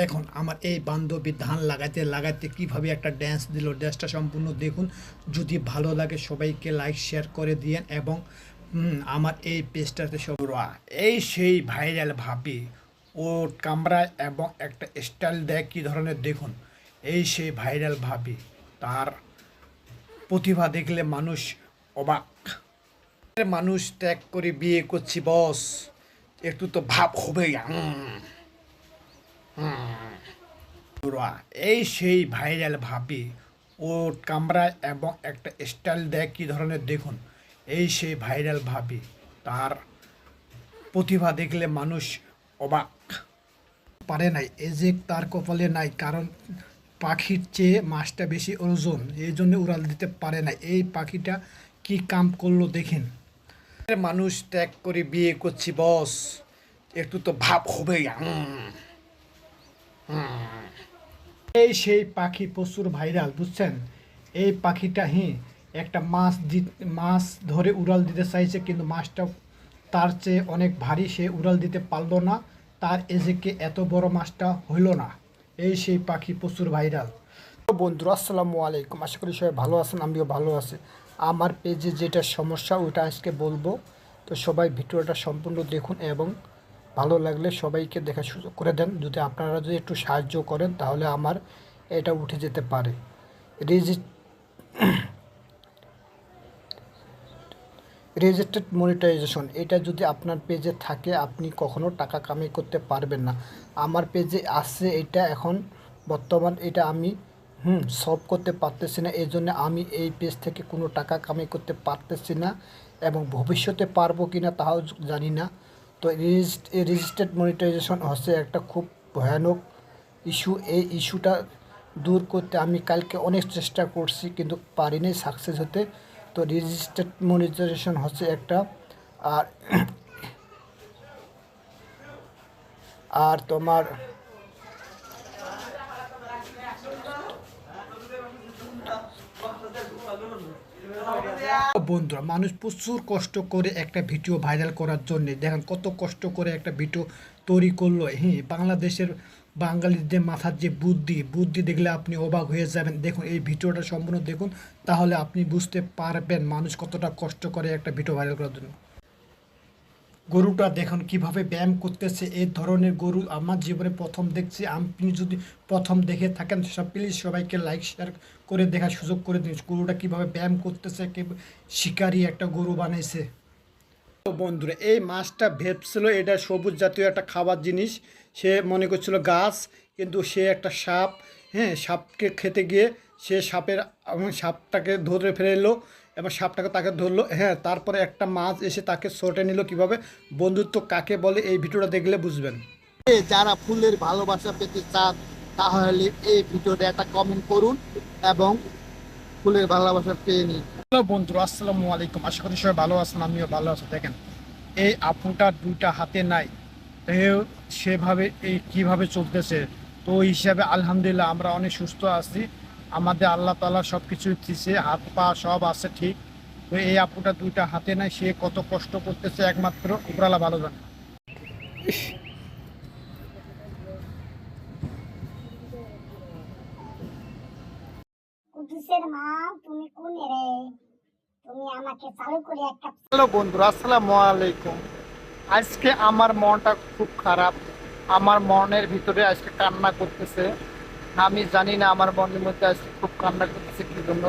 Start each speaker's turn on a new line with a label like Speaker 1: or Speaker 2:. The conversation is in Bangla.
Speaker 1: দেখুন আমার এই বান্ধবী ধান লাগাইতে লাগাইতে কীভাবে একটা ড্যান্স দিল ড্যান্সটা সম্পূর্ণ দেখুন। যদি ভালো লাগে সবাইকে লাইক শেয়ার করে দিয়েন এবং আমার এই পেজটাতে সব এই সেই ভাইরাল ভাবি ও কামরায় এবং একটা স্টাইল দেয় কী ধরনের দেখুন। এই সেই ভাইরাল ভাবি তার প্রতিভা দেখলে মানুষ অবাক। মানুষ ত্যাগ করে বিয়ে করছি বস। একটু তো ভাব। বন্ধুরা, এই সেই ভাইরাল ভাবি ও কামরায় এবং একটা স্টাইল দেয় কী ধরনের, দেখুন। এই সেই ভাইরাল ভাবি, তার প্রতিভা দেখলে মানুষ অবাক। পারে নাই এ যে তার কপালে নাই, কারণ পাখির চেয়ে মাছটা বেশি ওজন, এই জন্য উড়াল দিতে পারে না এই পাখিটা কি কাম করল দেখেন। মানুষ ত্যাগ করে বিয়ে করছি, বস। একটু তো ভাব উম। এই সেই পাখি প্রচুর ভাইরাল, বুঝছেন? এই পাখিটা হি একটা মাছ দি, মাছ ধরে উড়াল দিতে চাইছে, কিন্তু মাছটা তার চেয়ে অনেক ভারী, সে উড়াল দিতে পারল না। তার এজেকে এত বড় মাছটা হইল না। এই সেই পাখি প্রচুর ভাইরাল। তো বন্ধুরা আসসালামু আলাইকুম। আশা করি সবাই ভালো আছেন, আমিও ভালো আছি। আমার পেজে যেটা সমস্যা, ওটা আজকে বলব। তো সবাই ভিডিওটা সম্পূর্ণ দেখুন এবং ভালো লাগলে সবাইকে দেখা সুযোগ করে দেন। যদি আপনারা যদি একটু সাহায্য করেন, তাহলে আমার এটা উঠে যেতে পারে। রেজি রেজিস্টার্ড মনিটাইজেশন এটা যদি আপনার পেজে থাকে, আপনি কখনো টাকা কামাই করতে পারবেন না। আমার পেজে আসছে এটা এখন, বর্তমান এটা আমি, হুম সলভ করতে পারতেছি না। এই জন্য আমি এই পেজ থেকে কোনো টাকা কামাই করতে পারতেছি না। এবং ভবিষ্যতে পারব কি না তাও জানি না। তো রেজিস্টার্ড মনিটাইজেশন হচ্ছে একটা খুব ভয়ানক ইস্যু। এই ইস্যুটা দূর করতে আমি কালকে অনেক চেষ্টা করছি কিন্তু পারিনি সাকসেস হতে। তো রেজিস্টার্ড মনিটাইজেশন হচ্ছে একটা আর আর তোমার বন্ধুরা, মানুষ প্রচুর কষ্ট করে একটা ভিডিও ভাইরাল করার জন্য, দেখেন কত কষ্ট করে একটা ভিডিও তৈরি করল। হ্যাঁ বাংলাদেশের বাঙালিদের মাথার যে বুদ্ধি বুদ্ধি দেখলে আপনি অবাক হয়ে যাবেন। দেখুন, এই ভিডিওটা সম্পূর্ণ দেখুন, তাহলে আপনি বুঝতে পারবেন মানুষ কতটা কষ্ট করে একটা ভিডিও ভাইরাল করার জন্য। গরুটা দেখুন কীভাবে ব্যায়াম করতেছে, এই ধরনের গরু আমার জীবনে প্রথম দেখছি। আপনি যদি প্রথম দেখে থাকেন সব প্লিজ সবাইকে লাইক শেয়ার করে দেখার সুযোগ করে দিন। গরুটা কীভাবে ব্যায়াম করতেছে, কি শিকারি একটা গরু বানাইছে। তো বন্ধুরা, এই মাছটা ভেবছিল এটা সবুজ জাতীয় একটা খাবার জিনিস। সে মনে করছিল গাছ, কিন্তু সে একটা সাপ হ্যাঁ সাপকে খেতে গিয়ে সে সাপের সাপটাকে ধরে ফেলে এলো এবং সাপটাকে তাকে ধরলো। হ্যাঁ তারপরে একটা মাছ এসে তাকে ছোটে নিল কীভাবে? বন্ধুত্ব কাকে বলে এই ভিডিওটা দেখলে বুঝবেন।
Speaker 2: যারা ফুলের ভালোবাসা পেতে চান তাহলে এই ভিডিওতে একটা কমেন্ট করুন এবং ফুলের ভালোবাসা পেয়ে নিন।
Speaker 1: হ্যালো বন্ধুরা আসসালামু আলাইকুম। আশা করি সবাই ভালো আছেন আমিও ভালো আছি। দেখেন এই আপুটা দুইটা হাতে নাই। সেভাবে এই কীভাবে চলতেছে? তো ওই হিসাবে আলহামদুলিল্লাহ আমরা অনেক সুস্থ আছি। আমাদের আল্লাহ তালা সব কিছু দিচ্ছে হাত পা সব আছে ঠিক। তো এই আপুটা দুইটা হাতে নাই সে কত কষ্ট করতেছে একমাত্র উপরালা ভালো জানে।
Speaker 3: কুদ্দুসের মা তুমি কোন রে তুমি আমাকে চালু করে একটা
Speaker 2: হ্যালো বন্ধুরা আসসালামু আলাইকুম। আজকে আমার মনটা খুব খারাপ। আমার মনের ভিতরে আজকে কান্না করতেছে। আমি জানি না আমার মনের মধ্যে আজকে খুব কান্না করতেছে কি জন্য?